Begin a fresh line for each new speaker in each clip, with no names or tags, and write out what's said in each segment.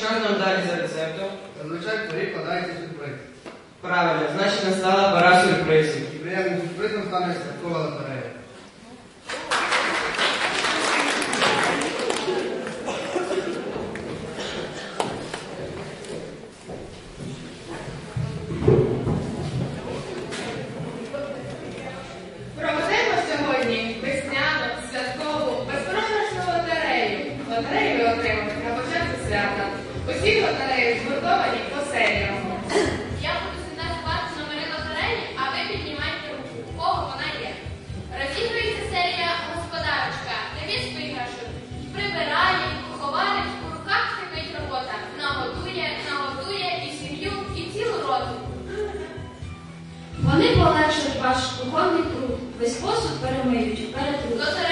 Що нам далі за рецептом?
Зазвичай цари вкладається сюрприз.
Правильно, значить настала пора сюрпризів.
І приємним сюрпризом стане святкова лотерея.
Всі батареї згуртовані по серіям.
Я буду називати номери лотереї, а ви піднімайте руку. У кого вона є? Розігрується серія господарочка, девіз виграшок. Прибирає, поховарить, у руках сидить робота. Нагодує, наготує і сім'ю, і цілу роду.
Вони полегшать ваш кухонний труд, весь посуд перемиють, перетруть.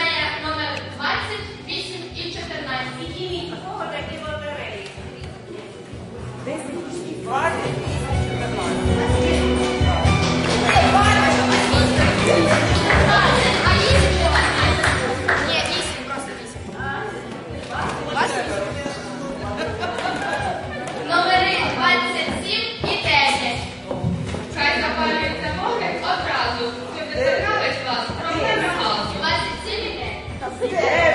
Yeah.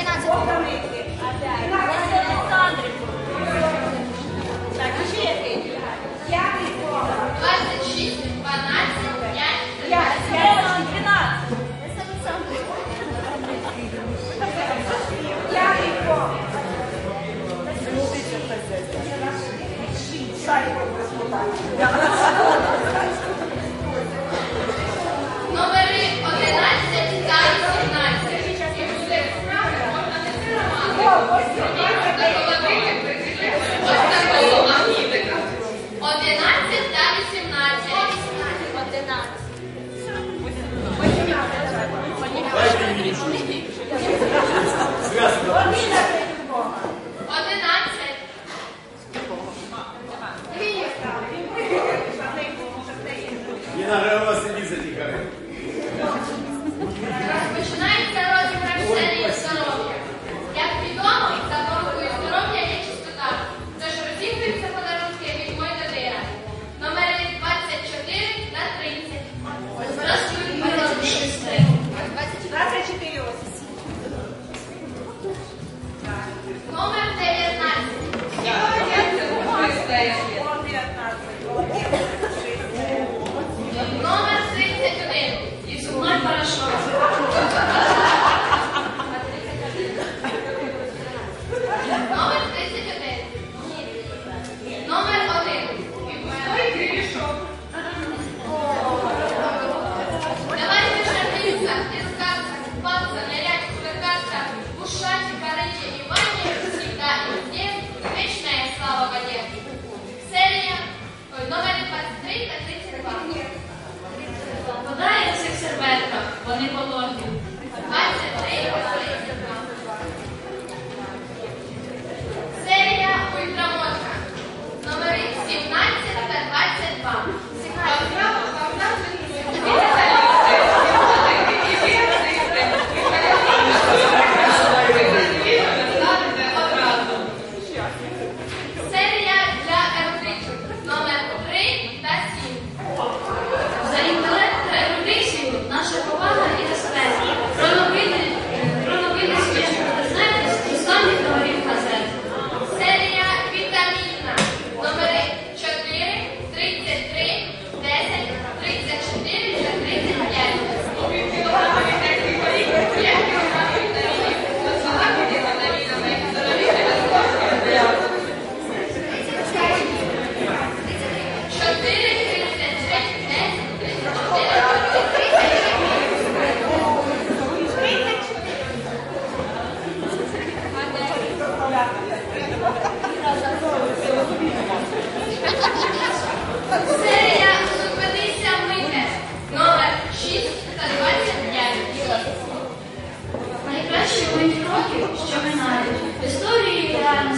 enak aja. Gracias.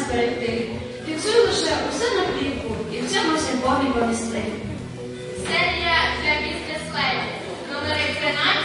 зберегти. Фіксуй лише усе на плівку і в цьому сімбові помісти.
Це для,
для міста склепів. Номери 13.